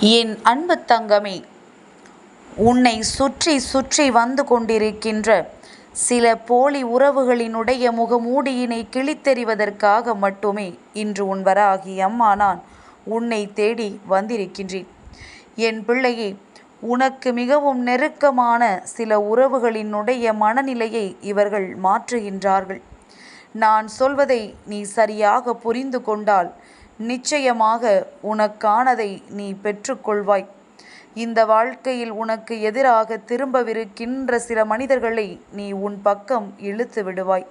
என் அன்பு தங்கமே உன்னை சுற்றி சுற்றி வந்து கொண்டிருக்கின்ற சில போலி உறவுகளினுடைய முகமூடியினை கிழித்தெறிவதற்காக மட்டுமே இன்று உன் வராகி அம்மா நான் உன்னை தேடி வந்திருக்கின்றேன். என் பிள்ளையே உனக்கு மிகவும் நெருக்கமான சில உறவுகளினுடைய மனநிலையை இவர்கள் மாற்றுகின்றார்கள். நான் சொல்வதை நீ சரியாக புரிந்து கொண்டால் நிச்சயமாக உனக்கானதை நீ பெற்றுக்கொள்வாய். இந்த வாழ்க்கையில் உனக்கு எதிராக திரும்பவிருக்கின்ற சில மனிதர்களை நீ உன் பக்கம் இழுத்து விடுவாய்.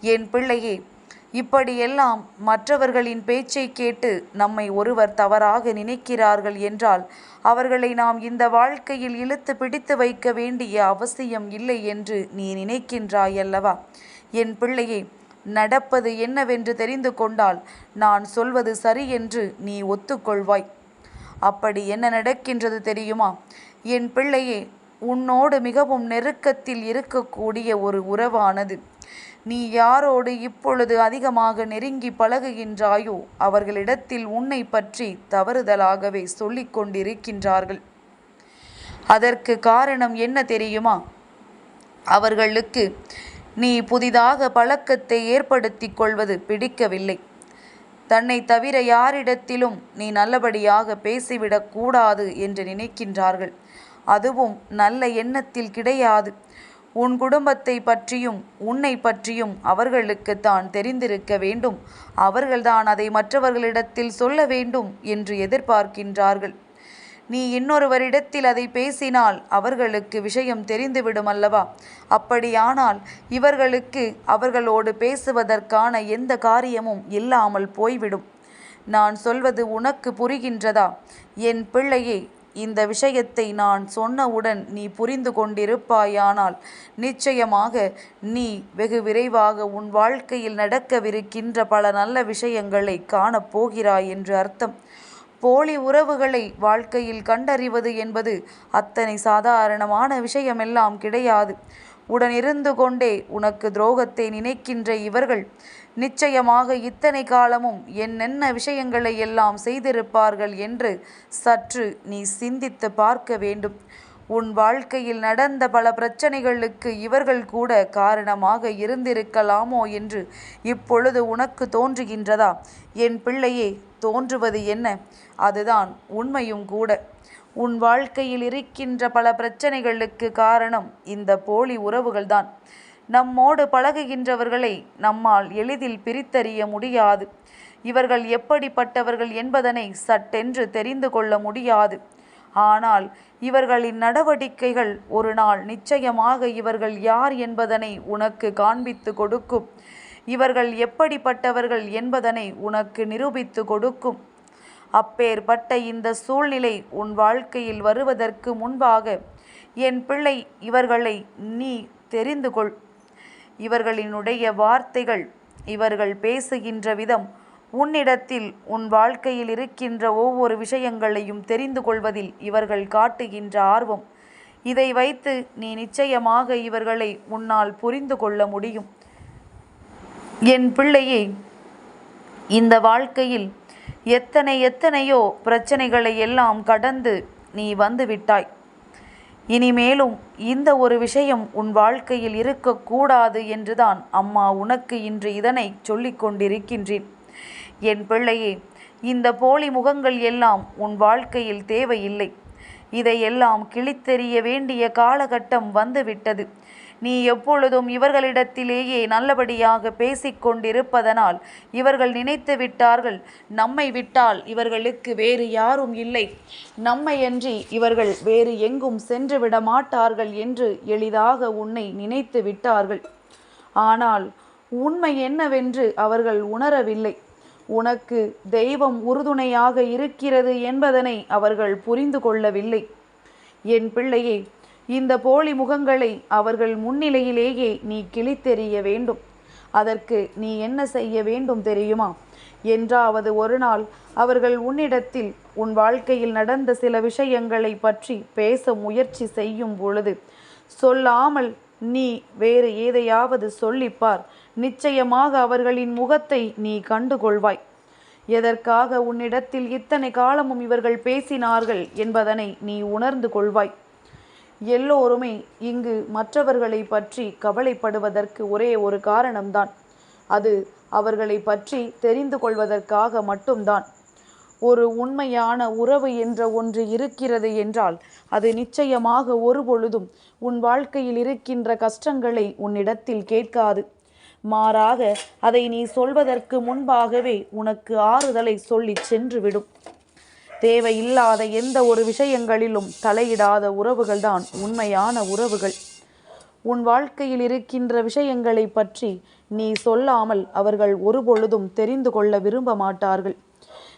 என் பிள்ளையே இப்படியெல்லாம் மற்றவர்களின் பேச்சை கேட்டு நம்மை ஒருவர் தவறாக நினைக்கிறார்கள் என்றால் அவர்களை நாம் இந்த வாழ்க்கையில் இழுத்து பிடித்து வைக்க வேண்டிய அவசியம் இல்லை என்று நீ நினைக்கின்றாயல்லவா? என் பிள்ளையே நடப்பது என்னவென்று தெரிந்து கொண்டால் நான் சொல்வது சரி என்று நீ ஒத்துக்கொள்வாய். அப்படி என்ன நடக்கின்றது தெரியுமா? என் பிள்ளையே உன்னோடு மிகவும் நெருக்கத்தில் இருக்கக்கூடிய ஒரு உறவானது. நீ யாரோடு இப்பொழுது அதிகமாக நெருங்கி பழகுகின்றாயோ அவர்களிடத்தில் உன்னை பற்றி தவறுதலாகவே சொல்லிக் கொண்டிருக்கின்றார்கள். அதற்கு காரணம் என்ன தெரியுமா? அவர்களுக்கு நீ புதிதாக பழக்கத்தை ஏற்படுத்தி கொள்வது பிடிக்கவில்லை. தன்னை தவிர யாரிடத்திலும் நீ நல்லபடியாக பேசிவிடக் கூடாது என்று நினைக்கின்றார்கள். அதுவும் நல்ல எண்ணத்தில் கிடையாது. உன் குடும்பத்தை பற்றியும் உன்னை பற்றியும் அவர்களுக்கு தான் தெரிந்திருக்க வேண்டும். அவர்கள்தான் அதை மற்றவர்களிடத்தில் சொல்ல வேண்டும் என்று எதிர்பார்க்கின்றார்கள். நீ இன்னொருவரிடத்தில் அதை பேசினால் அவர்களுக்கு விஷயம் தெரிந்துவிடும் அல்லவா அப்படியானால் இவர்களுக்கு அவர்களோடு பேசுவதற்கான எந்த காரியமும் இல்லாமல் போய்விடும். நான் சொல்வது உனக்கு புரிகின்றதா? என் பிள்ளையே இந்த விஷயத்தை நான் சொன்னவுடன் நீ புரிந்து கொண்டிருப்பாயானால் நிச்சயமாக நீ வெகு விரைவாக உன் வாழ்க்கையில் நடக்கவிருக்கின்ற பல நல்ல விஷயங்களை காணப்போகிறாய் என்று அர்த்தம். போலி உறவுகளை வாழ்க்கையில் கண்டறிவது என்பது அத்தனை சாதாரணமான விஷயமெல்லாம் கிடையாது. உடனிருந்து கொண்டே உனக்கு துரோகத்தை நினைக்கின்ற இவர்கள் நிச்சயமாக இத்தனை காலமும் என்னென்ன விஷயங்களை எல்லாம் செய்திருப்பார்கள் என்று சற்று நீ சிந்தித்து பார்க்க வேண்டும். உன் வாழ்க்கையில் நடந்த பல பிரச்சனைகளுக்கு இவர்கள் கூட காரணமாக இருந்திருக்கலாமோ என்று இப்பொழுது உனக்கு தோன்றுகின்றதா? என் பிள்ளையே தோன்றுவது என்ன? அதுதான் உண்மையும் கூட. உன் வாழ்க்கையில் இருக்கின்ற பல பிரச்சனைகளுக்கு காரணம் இந்த போலி உறவுகள்தான். நம்மோடு பழகுகின்றவர்களை நம்மால் எளிதில் பிரித்தறிய முடியாது. இவர்கள் எப்படிப்பட்டவர்கள் என்பதனை சட்டென்று தெரிந்து கொள்ள முடியாது. ஆனால் இவர்களின் நடவடிக்கைகள் ஒரு நாள் நிச்சயமாக இவர்கள் யார் என்பதனை உனக்கு காண்பித்து கொடுக்கும். இவர்கள் எப்படிப்பட்டவர்கள் என்பதனை உனக்கு நிரூபித்து கொடுக்கும். அப்பேற்பட்ட இந்த சூழ்நிலை உன் வாழ்க்கையில் வருவதற்கு முன்பாக என் பிள்ளை இவர்களை நீ தெரிந்து கொள் இவர்களினுடைய வார்த்தைகள் இவர்கள் பேசுகின்ற விதம் உன்னிடத்தில் உன் வாழ்க்கையில் இருக்கின்ற ஒவ்வொரு விஷயங்களையும் தெரிந்து கொள்வதில் இவர்கள் காட்டுகின்ற ஆர்வம். இதை வைத்து நீ நிச்சயமாக இவர்களை உன்னால் புரிந்து கொள்ள முடியும். என் பிள்ளையே இந்த வாழ்க்கையில் எத்தனை எத்தனையோ பிரச்சனைகளை எல்லாம் கடந்து நீ வந்து விட்டாய். இனிமேலும் இந்த ஒரு விஷயம் உன் வாழ்க்கையில் இருக்கக்கூடாது என்றுதான் அம்மா உனக்கு இன்று இதனை சொல்லிக் கொண்டிருக்கின்றேன். என் பிள்ளையே இந்த போலி முகங்கள் எல்லாம் உன் வாழ்க்கையில் தேவையில்லை. இதையெல்லாம் கிழித்தெறிய வேண்டிய காலகட்டம் வந்துவிட்டது. நீ எப்பொழுதும் இவர்களிடத்திலேயே நல்லபடியாக பேசிக்கொண்டிருப்பதனால் இவர்கள் நினைத்து விட்டார்கள் நம்மை விட்டால் இவர்களுக்கு வேறு யாரும் இல்லை. நம்மையன்றி இவர்கள் வேறு எங்கும் சென்று விட மாட்டார்கள் என்று எளிதாக உன்னை நினைத்து விட்டார்கள். ஆனால் உண்மை என்னவென்று அவர்கள் உணரவில்லை. உனக்கு தெய்வம் உறுதுணையாக இருக்கிறது என்பதனை அவர்கள் புரிந்து கொள்ளவில்லை. என் பிள்ளையே இந்த போலி முகங்களை அவர்கள் முன்னிலையிலேயே நீ கிழித்தெறிய வேண்டும். அதற்கு நீ என்ன செய்ய வேண்டும் தெரியுமா? என்றாவது ஒரு நாள் அவர்கள் உன்னிடத்தில் உன் வாழ்க்கையில் நடந்த சில விஷயங்களை பற்றி பேச முயற்சி செய்யும் பொழுது சொல்லாமல் நீ வேறு ஏதையாவது சொல்லிப்பார். நிச்சயமாக அவர்களின் முகத்தை நீ கண்டுகொள்வாய். எதற்காக உன்னிடத்தில் இத்தனை காலமும் இவர்கள் பேசினார்கள் என்பதனை நீ உணர்ந்து கொள்வாய். எல்லோருமே இங்கு மற்றவர்களை பற்றி கவலைப்படுவதற்கு ஒரே ஒரு காரணம்தான். அது அவர்களை பற்றி தெரிந்து கொள்வதற்காக மட்டும்தான். ஒரு உண்மையான உறவு என்ற ஒன்று இருக்கிறது என்றால் அது நிச்சயமாக ஒருபொழுதும் உன் வாழ்க்கையில் இருக்கின்ற கஷ்டங்களை உன்னிடத்தில் கேட்காது. மாறாக அதை நீ சொல்வதற்கு முன்பாகவே உனக்கு ஆறுதலை சொல்லிச் சென்றுவிடும். தேவையில்லாத எந்த ஒரு விஷயங்களிலும் தலையிடாத உறவுகள்தான் உண்மையான உறவுகள். உன் வாழ்க்கையில் இருக்கின்ற விஷயங்களை பற்றி நீ சொல்லாமல் அவர்கள் ஒருபொழுதும் தெரிந்து கொள்ள விரும்ப மாட்டார்கள்.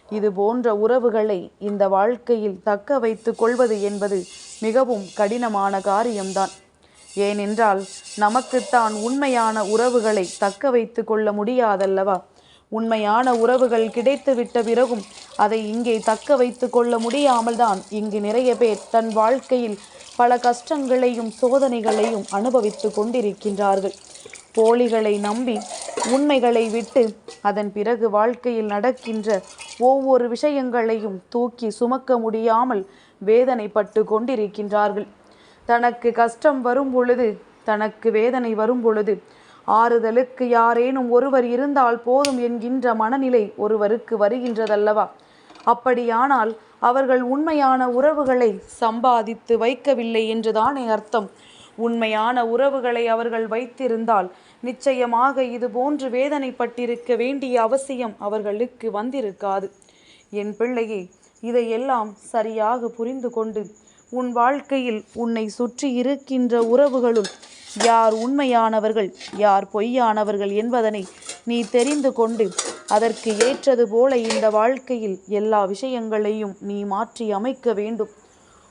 இது போன்ற உறவுகளை இந்த வாழ்க்கையில் தக்க வைத்து கொள்வது என்பது மிகவும் கடினமான காரியம்தான். ஏனென்றால் நமக்குத்தான் உண்மையான உறவுகளை தக்க வைத்து கொள்ள முடியாதல்லவா? உண்மையான உறவுகள் கிடைத்துவிட்ட பிறகும் அதை இங்கே தக்க வைத்து கொள்ள முடியாமல் தான் இங்கு நிறைய பேர் தன் வாழ்க்கையில் பல கஷ்டங்களையும் சோதனைகளையும் அனுபவித்து கொண்டிருக்கின்றார்கள். போலிகளை நம்பி உண்மைகளை விட்டு அதன் பிறகு வாழ்க்கையில் நடக்கின்ற ஒவ்வொரு விஷயங்களையும் தூக்கி சுமக்க முடியாமல் வேதனைப்பட்டு கொண்டிருக்கின்றார்கள். தனக்கு கஷ்டம் வரும் பொழுது தனக்கு வேதனை வரும் பொழுது ஆறுதலுக்கு யாரேனும் ஒருவர் இருந்தால் போதும் என்கின்ற மனநிலை ஒருவருக்கு வருகின்றதல்லவா? அப்படியானால் அவர்கள் உண்மையான உறவுகளை சம்பாதித்து வைக்கவில்லை என்றுதானே அர்த்தம். உண்மையான உறவுகளை அவர்கள் வைத்திருந்தால் நிச்சயமாக இது போன்று வேதனைப்பட்டிருக்க வேண்டிய அவசியம் அவர்களுக்கு வந்திருக்காது. என் பிள்ளையே இதையெல்லாம் சரியாக புரிந்து கொண்டு உன் வாழ்க்கையில் உன்னை சுற்றி இருக்கின்ற உறவுகளுள் யார் உண்மையானவர்கள் யார் பொய்யானவர்கள் என்பதனை நீ தெரிந்து கொண்டு அதற்கு ஏற்றது போல இந்த வாழ்க்கையில் எல்லா விஷயங்களையும் நீ மாற்றி அமைக்க வேண்டும்.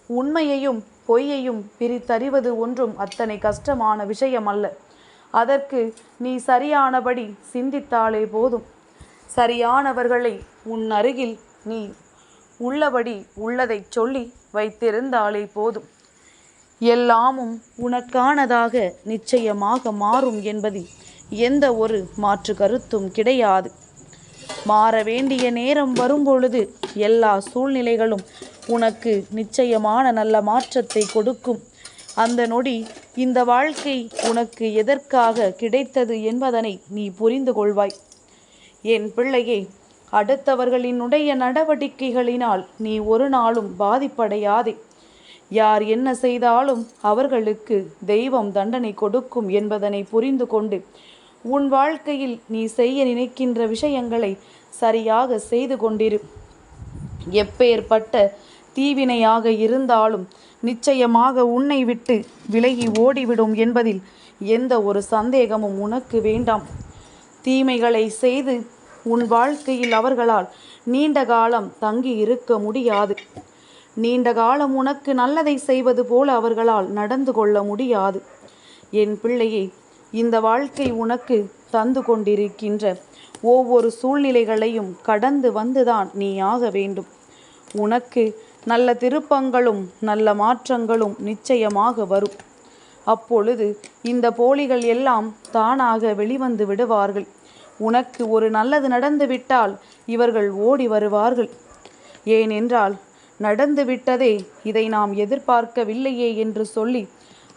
உண்மையையும் பொய்யையும் பிரித்தறிவது ஒன்றும் அத்தனை கஷ்டமான விஷயம் அல்ல அதற்கு நீ சரியானபடி சிந்தித்தாலே போதும். சரியானவர்களை உன் அருகில் நீ உள்ளபடி உள்ளதை சொல்லி வைத்திருந்தாலே போதும். எல்லாமும் உனக்கானதாக நிச்சயமாக மாறும் என்பதில் எந்த ஒரு மாற்று கருத்தும் கிடையாது. மாற வேண்டிய நேரம் வரும்பொழுது எல்லா சூழ்நிலைகளும் உனக்கு நிச்சயமான நல்ல மாற்றத்தை கொடுக்கும். அந்த நொடி இந்த வாழ்க்கை உனக்கு எதற்காக கிடைத்தது என்பதனை நீ புரிந்து கொள்வாய். என் பிள்ளையே அடுத்தவர்களினுடைய நடவடிக்கைகளினால் நீ ஒரு நாளும் பாதிப்படையாதே. யார் என்ன செய்தாலும் அவர்களுக்கு தெய்வம் தண்டனை கொடுக்கும் என்பதனை புரிந்து கொண்டு உன் வாழ்க்கையில் நீ செய்ய நினைக்கின்ற விஷயங்களை சரியாக செய்து கொண்டிரு. எப்பேற்பட்ட தீவினையாக இருந்தாலும் நிச்சயமாக உன்னை விட்டு விலகி ஓடிவிடும் என்பதில் எந்த ஒரு சந்தேகமும் உனக்கு வேண்டாம். தீமைகளை செய்து உன் வாழ்க்கையில் அவர்களால் நீண்ட காலம் தங்கி இருக்க முடியாது. நீண்ட காலம் உனக்கு நல்லதை செய்வது போல அவர்களால் நடந்து கொள்ள முடியாது. என் பிள்ளையை இந்த வாழ்க்கை உனக்கு தந்து கொண்டிருக்கின்ற ஒவ்வொரு சூழ்நிலைகளையும் கடந்து வந்துதான் நீ ஆக வேண்டும். உனக்கு நல்ல திருப்பங்களும் நல்ல மாற்றங்களும் நிச்சயமாக வரும். அப்பொழுது இந்த போலிகள் எல்லாம் தானாக வெளிவந்து விடுவார்கள். உனக்கு ஒரு நல்லது நடந்துவிட்டால் இவர்கள் ஓடி வருவார்கள். ஏனென்றால் நடந்து விட்டதே இதை நாம் எதிர்பார்க்கவில்லையே என்று சொல்லி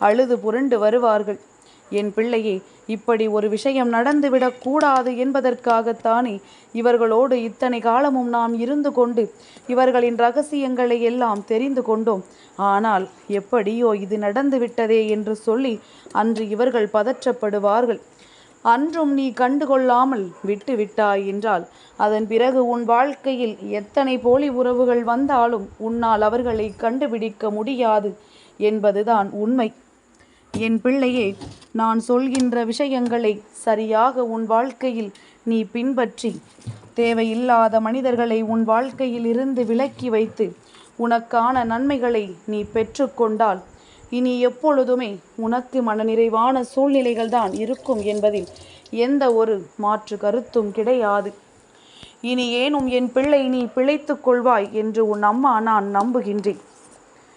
அழுது புரண்டு வருவார்கள். என் பிள்ளையே இப்படி ஒரு விஷயம் நடந்துவிடக் கூடாது என்பதற்காகத்தானே இவர்களோடு இத்தனை காலமும் நாம் இருந்து கொண்டு இவர்களின் ரகசியங்களை எல்லாம் தெரிந்து கொண்டோம். ஆனால் எப்படியோ இது நடந்துவிட்டதே என்று சொல்லி அன்று இவர்கள் பதற்றப்படுவார்கள். அன்றும் நீ கண்டுகொள்ளாமல் விட்டு விட்டாய் என்றால் அதன் பிறகு உன் வாழ்க்கையில் எத்தனை போலி உறவுகள் வந்தாலும் உன்னால் அவர்களை கண்டுபிடிக்க முடியாது என்பதுதான் உண்மை. என் பிள்ளையே நான் சொல்கின்ற விஷயங்களை சரியாக உன் வாழ்க்கையில் நீ பின்பற்றி. தேவையில்லாத மனிதர்களை உன் வாழ்க்கையில் இருந்து விலக்கி வைத்து உனக்கான நன்மைகளை நீ பெற்றுக்கொண்டால் இனி எப்பொழுதுமே உனக்கு மனநிறைவான சூழ்நிலைகள் தான் இருக்கும் என்பதில் எந்த ஒரு மாற்று கருத்தும் கிடையாது. இனி ஏனும் என் பிள்ளை நீ பிழைத்துக் கொள்வாய் என்று உன் அம்மா நான் நம்புகின்றேன்.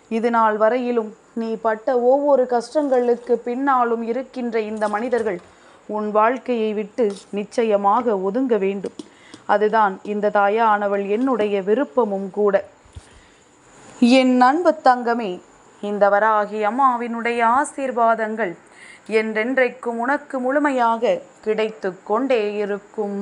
இது நாள் வரையிலும் நீ பட்ட ஒவ்வொரு கஷ்டங்களுக்கு பின்னாலும் இருக்கின்ற இந்த மனிதர்கள் உன் வாழ்க்கையை விட்டு நிச்சயமாக ஒதுங்க வேண்டும். அதுதான் இந்த தாயானவள் என்னுடைய விருப்பமும் கூட. என் அன்பு தங்கமே இந்த வராகி அம்மாவினுடைய ஆசீர்வாதங்கள் என்றென்றைக்கும் உனக்கு முழுமையாக கிடைத்து கொண்டே இருக்கும்.